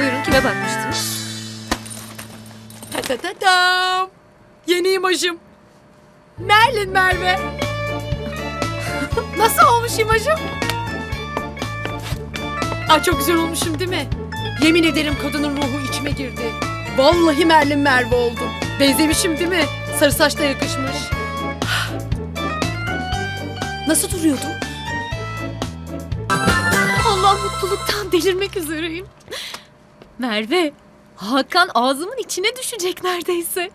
Buyurun kime bakmıştınız? Ta ta ta tam. Yeni imajım. Merlin Merve. Nasıl olmuş imajım? Aa, ah, çok güzel olmuşum değil mi? Yemin ederim kadının ruhu içime girdi. Vallahi Merlin Merve oldum. Benzemişim değil mi? Sarı saç da yakışmış. Nasıl duruyordu? Allah mutluluktan delirmek üzereyim. Merve, Hakan ağzımın içine düşecek neredeyse.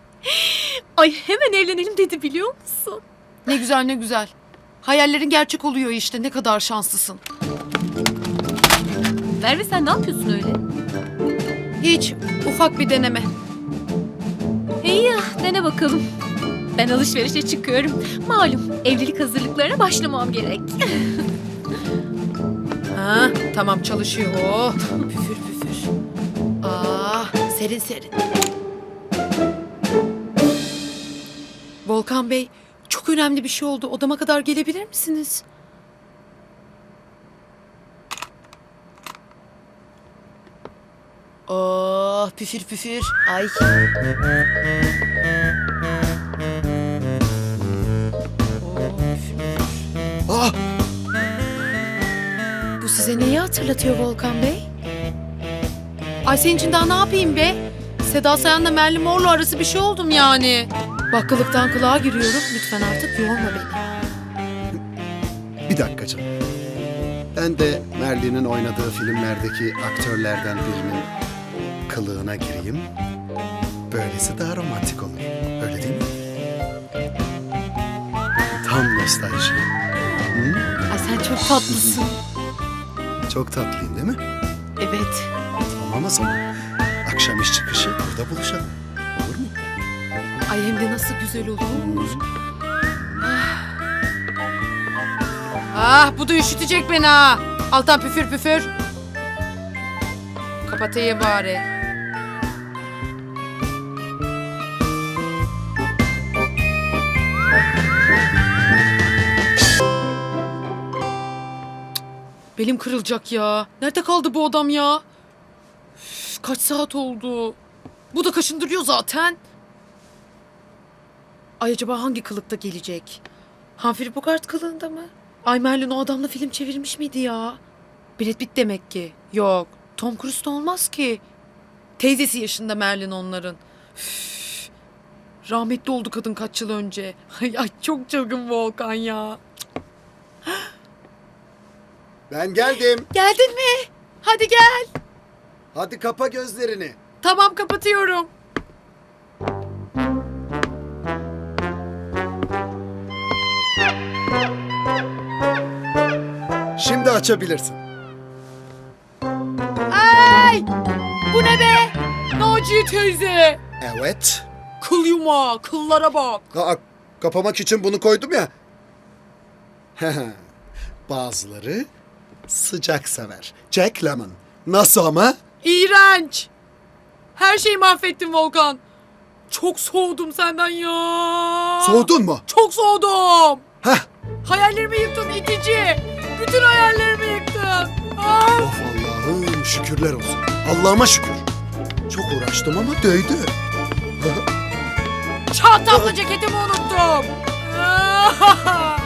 Ay hemen evlenelim dedi biliyor musun? Ne güzel ne güzel. Hayallerin gerçek oluyor işte ne kadar şanslısın. Merve sen ne yapıyorsun öyle? Hiç ufak bir deneme. İyi ya dene bakalım. Ben alışverişe çıkıyorum. Malum evlilik hazırlıklarına başlamam gerek. Ha, tamam çalışıyor. Oh, püfür püfür. Serin serin. Volkan Bey, çok önemli bir şey oldu. Odama kadar gelebilir misiniz? Oh, püfür püfür. Ay. Ah! Bu size neyi hatırlatıyor Volkan Bey? Ay senin için daha ne yapayım be? Seda Sayan'la Merlin Mor'la arası bir şey oldum yani. Bakkalıktan kulağa giriyorum. Lütfen artık yorma beni. Bir dakika canım. Ben de Merlin'in oynadığı filmlerdeki aktörlerden birinin kılığına gireyim. Böylesi daha romantik olur. Öyle değil mi? Tam nostalji. Hı? Ay sen çok tatlısın. Çok tatlıyım değil mi? Evet. O zaman. Akşam iş çıkışı burada buluşalım. Olur mu? Ay hem de nasıl güzel olur. Ah. Ah bu da üşütecek beni ha. Altan püfür püfür. Kapatayım bari. Belim kırılacak ya. Nerede kaldı bu adam ya? Üf, kaç saat oldu? Bu da kaşındırıyor zaten. Ay acaba hangi kılıkta gelecek? Humphrey Bogart kılığında mı? Ay Merlin o adamla film çevirmiş miydi ya? Brad Pitt demek ki. Yok. Tom Cruise da olmaz ki. Teyzesi yaşında Merlin onların. Üf. Rahmetli oldu kadın kaç yıl önce. Ay, ay çok çılgın Volkan ya. Ben geldim. Geldin mi? Hadi gel. Hadi kapa gözlerini. Tamam kapatıyorum. Şimdi açabilirsin. Ay! Bu ne be? Naciye teyze. Evet. Kıl yumağı, kıllara bak. Aa, kapamak için bunu koydum ya. Bazıları sıcak sever. Jack Lemon. Nasıl ama? İğrenç. Her şeyi mahvettin Volkan. Çok soğudum senden ya. Soğudun mu? Çok soğudum. Heh. Hayallerimi yıktın itici. Bütün hayallerimi yıktın. Ah! Of Allah'ım şükürler olsun. Allah'ıma şükür. Çok uğraştım ama değdi. Çantamla ceketimi unuttum.